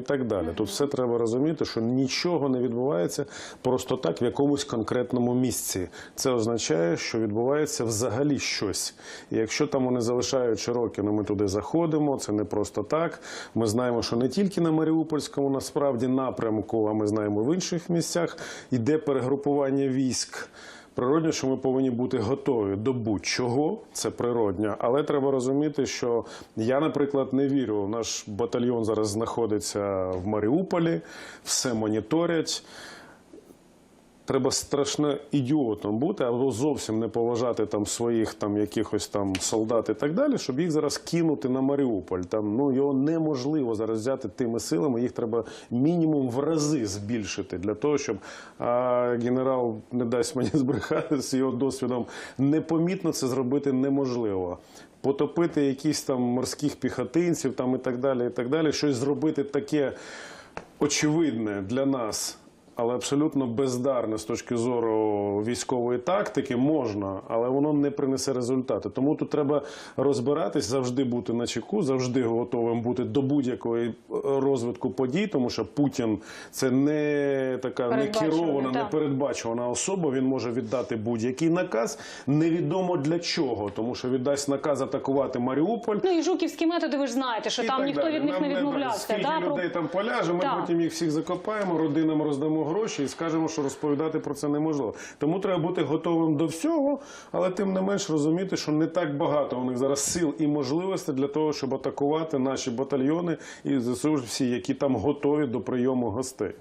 і так далі. Тут все треба розуміти, що нічого не відбувається просто так в якомусь конкретному місці. Це означає, що відбувається взагалі щось. І якщо там вони залишають Широкіно, ми туди заходимо. Це не просто так. Ми знаємо, що не тільки на Маріупольському насправді напрямку, а ми знаємо в інших місцях йде перегрупування військ. Природньо, що ми повинні бути готові до будь-чого, це природньо. Але треба розуміти, що я, наприклад, не вірю. Наш батальйон зараз знаходиться в Маріуполі, все моніторять. Треба страшно ідіотом бути, або зовсім не поважати там своїх там якихось там солдат і так далі, щоб їх зараз кинути на Маріуполь. Там ну його неможливо зараз взяти тими силами. Їх треба мінімум в рази збільшити для того, щоб а, генерал не дасть мені збрехати з його досвідом. Непомітно це зробити неможливо. Потопити якісь там морських піхотинців, там і так далі, і так далі. Щось зробити таке очевидне для нас, але абсолютно бездарне з точки зору військової тактики можна, але воно не принесе результати. Тому тут треба розбиратись, завжди бути на чеку, завжди готовим бути до будь-якої е, розвитку подій, тому що Путін це не така не керована, не передбачувана особа. Він може віддати будь-який наказ. Невідомо для чого, тому що віддасть наказ атакувати Маріуполь. Ну і жуківські методи, ви ж знаєте, що І там ніхто далі. від них Нам не відмовлявся. Скільки да, людей там поляже, ми Так. потім їх всіх закопаємо, родинам роздамо гроші і скажемо, що розповідати про це неможливо. Тому треба бути готовим до всього, але тим не менш розуміти, що не так багато у них зараз сил і можливостей для того, щоб атакувати наші батальйони і ЗСУ всі, які там готові до прийому гостей.